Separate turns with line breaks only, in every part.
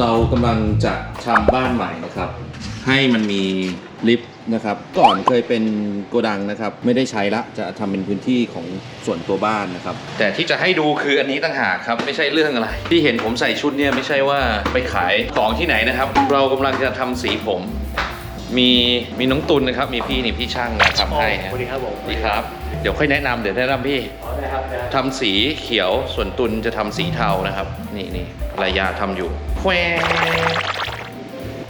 เรากำลังจะทำบ้านใหม่นะครับ ให้มันมีลิฟต์นะครับ ก่อนเคยเป็นโกดังนะครับ ไม่ได้ใช้ละจะทำเป็นพื้นที่ของส่วนตัวบ้านนะครับ แต่ที่จะให้ดูคืออันนี้ต่างหากครับ ไม่ใช่เรื่องอะไร ที่เห็นผมใส่ชุดเนี่ยไม่ใช่ว่าไปขายของที่ไหนนะครับ เรากำลังจะทำสีผมมีมีน้องตุลนะครับ มีพี่นี่พี่ช่างมาทำให้ฮะ
สวัสดีครับผม
สวัสดีครับ เดี๋ยวค่อยแนะนำเดี๋ยวแนะนำพี่
อ๋อได้ครับได้
ทำสีเขียวส่วนตุนจะทำสีเทานะครับ นี่นี่ภรรยาทำอยู่ แคว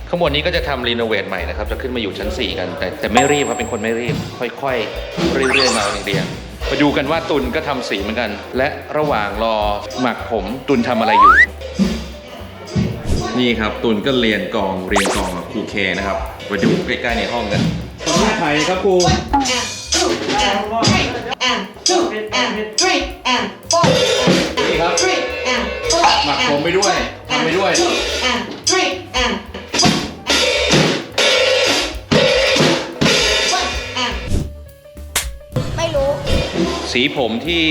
ข้างบนนี้ก็จะทำรีโนเวทใหม่นะครับ จะขึ้นมาอยู่ชั้น 4 กัน แต่แต่ไม่รีบครับเป็นคนไม่รีบ ค่อยๆ เรื่อยๆ มาเรียงๆมาดูกันว่าตุนก็ทำสีเหมือนกัน และระหว่างรอหมักผมตุนทำอะไรอยู่ นี่ครับตุนก็เรียนกองเรียนกองกับครูเคนะครับไปดูใกล้ๆในห้องกันคนแรกใครครับครู
and two and three and four
หมักผมไปด้วยทำไปด้วย
two and three and one and
ไม่รู้
สีผมที่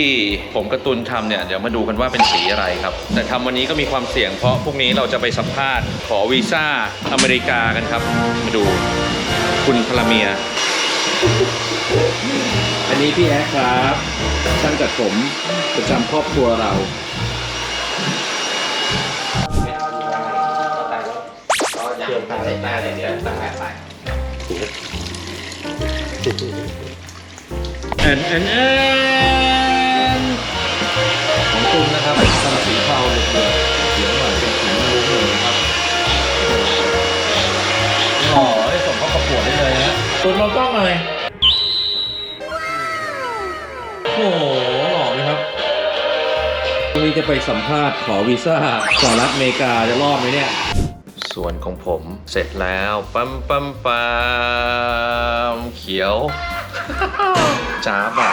ผมกระตุนทำเนี่ยเดี๋ยวมาดูกันว่าเป็นสีอะไรครับ แต่ทำวันนี้ก็มีความเสี่ยงเพราะพรุ่งนี้เราจะไปสัมภาษณ์ขอวีซ่าอเมริกากันครับ มาดูคุณพลเมีย อันนี้พี่แอ๊ครับช่างจัดผมประจำครอบครัวเรา
เชื่อมผ่านหน้าเลยเนี่ยต่างกันไป
แอนแอนแอนของตุนนะครับทำสีเทาเหลืองๆเขียวหน่อยเป็นสีรุ้งเลยนะครับหล่อได้ส่งเข้าประกวดได้เลยนะตุนมองกล้องหน่อยโอ้โหหล่อไหมครับวันนี้จะไปสัมภาษณ์ขอวีซ่าสหรัฐอเมริกาจะรอดไหมเนี่ย ส่วนของผมเสร็จแล้วปั๊มปั๊มปั๊มเขียวจ้าบอะ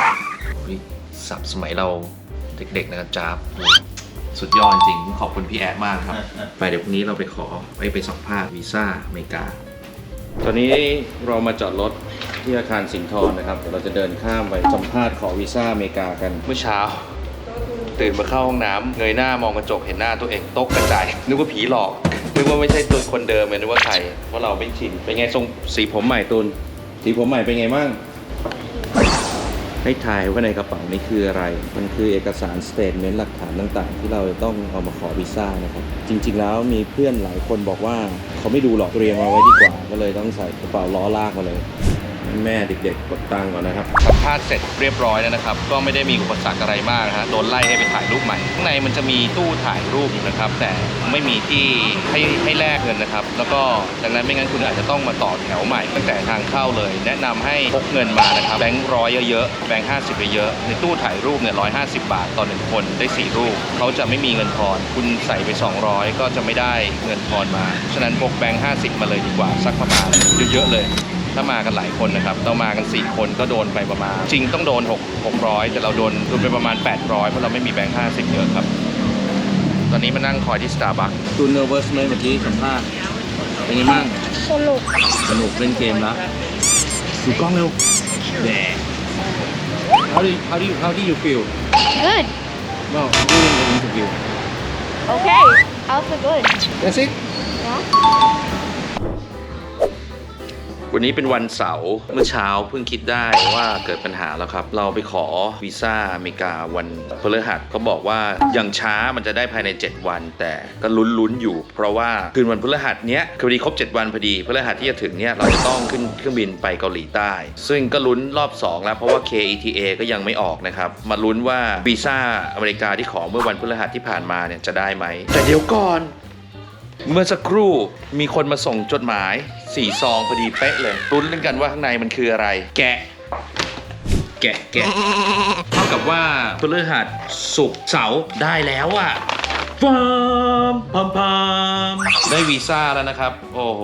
สับสมัยเราเด็กๆนะครับจ้าบสุดยอดจริง ขอบคุณพี่แอดมากครับ ไปเดี๋ยวพรุ่งนี้เราไปขอไปไปสัมภาษณ์วีซ่าอเมริกา ตอนนี้เรามาจอดรถที่อาคารสิงห์ทรนะครับ เดี๋ยวเราจะเดินข้ามไปสัมภาษณ์ขอวีซ่าอเมริกากัน เมื่อเช้า ตื่นมาเข้าห้องน้ำเงยหน้ามองกระจกเห็นหน้าตัวเองตกกระจายนึกว่าผีหลอก นึกว่าไม่ใช่ตัวคนเดิมเลยนึกว่าใครเพราะเราไม่ชินเป็นไงทรงสีผมใหม่ตุนสีผมใหม่เป็นไงบ้างให้ทายว่าในกระเป๋านี้คืออะไร มันคือเอกสารสเตทเมนต์หลักฐานต่างๆ ที่เราจะต้องเอามาขอวีซ่านะครับ จริง ๆ แล้วมีเพื่อนหลายคนบอกว่าเขาไม่ดูหรอกเตรียมมาไว้ดีกว่า ก็เลยต้องใส่กระเป๋าล้อลากมาเลย แม่เด็กๆกดตังก่อนนะครับสัมภาษณ์เสร็จเรียบร้อยแล้วนะครับ ก็ไม่ได้มีอุปสรรคอะไรมากนะฮะโดนไล่ให้ไปถ่ายรูปใหม่ข้างในมันจะมีตู้ถ่ายรูปอยู่นะครับ แต่ไม่มีที่ให้ให้แลกเงินนะครับ แล้วก็ดังนั้นไม่งั้นคุณอาจจะต้องมาต่อแถวใหม่ตั้งแต่ทางเข้าเลย แนะนำให้พกเงินมานะครับแบงค์ร้อยเยอะๆแบงค์ห้าสิบเยอะๆในตู้ถ่ายรูปเนี่ยร้อยห้าสิบบาทต่อหนึ่งคนได้สี่รูปเขาจะไม่มีเงินทอนคุณใส่ไป 200 ก็จะไม่ได้เงินทอนมาฉะนั้นพกแบงค์ห้าสิบมาเลยดีกว่าสักประมาณเยอะๆเลย ถ้ามากันหลายคนนะครับเรามากัน 4 คนก็โดนไปประมาณ จริงต้องโดน 6 600 แต่เราโดนโดนไปประมาณ 800 เพราะเราไม่มีแบงค์50 เยอะครับ ตอนนี้มานั่งคอยที่ Starbucks ตูนเนอร์เวอร์สไหมเมื่อกี้สัมภาษณ์เป็นไงบ้าง
สนุก
สนุกเล่นเกมแล้วดูกล้องเร็วแด How do you, how do you, how do you feel
good
no during the interview
okay also good
That's it
yeah
วันนี้เป็นวันเสาร์เมื่อเช้าเพิ่งคิดได้ว่าเกิดปัญหาแล้วครับ เราไปขอวีซ่าอเมริกาวันพฤหัสเขาบอกว่าอย่างช้ามันจะได้ภายใน 7 วัน แต่ก็ลุ้นๆอยู่ เพราะว่าคืนวันพฤหัสเนี้ยคือพอดีครบ 7 วันพอดีพฤหัสที่จะถึงเนี้ยเราจะต้องขึ้นเครื่องบินไปเกาหลีใต้ ซึ่งก็ลุ้นรอบ 2 แล้วเพราะว่า KETA ก็ยังไม่ออกนะครับมาลุ้นว่าวีซ่าอเมริกาที่ขอเมื่อวันพฤหัสที่ผ่านมาเนี่ยจะได้ไหมแต่เดี๋ยวก่อน เมื่อสักครู่มีคนมาส่งจดหมายสี่ซองพอดีเป๊ะเลยรุ้นเล่นกันว่าข้างในมันคืออะไร แกะ แกะแกะเท่ากับว่าพฤหัสศุกร์เสาร์ได้แล้วอะ ฟามพัมพัมได้วีซ่าแล้วนะครับ โอ้โห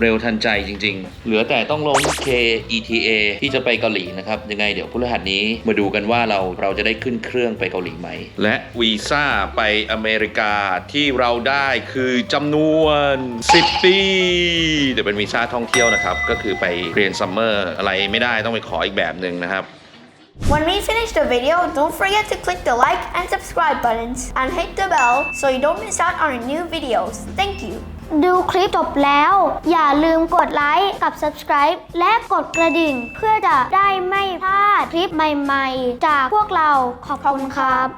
เร็วทันใจจริง ๆ เหลือแต่ต้องลง KETA ที่จะไปเกาหลีนะครับ ยังไงเดี๋ยวพฤหัสนี้มาดูกันว่าเราเราจะได้ขึ้นเครื่องไปเกาหลีไหม และวีซ่าไปอเมริกาที่เราได้คือจำนวน 10 ปีเดี๋ยวเป็นวีซ่าท่องเที่ยวนะครับ ก็คือไปเรียนซัมเมอร์อะไรไม่ได้ต้องไปขออีกแบบหนึ่งนะครับ
When we finish the video, don't forget to click the like and subscribe buttons and hit the bell so you don't miss out on our new videos. Thank you.
ดูคลิปจบแล้ว อย่าลืมกดไลค์กับ subscribe และกดกระดิ่ง เพื่อจะได้ไม่พลาดคลิปใหม่ๆ จากพวกเราขอบคุณครับ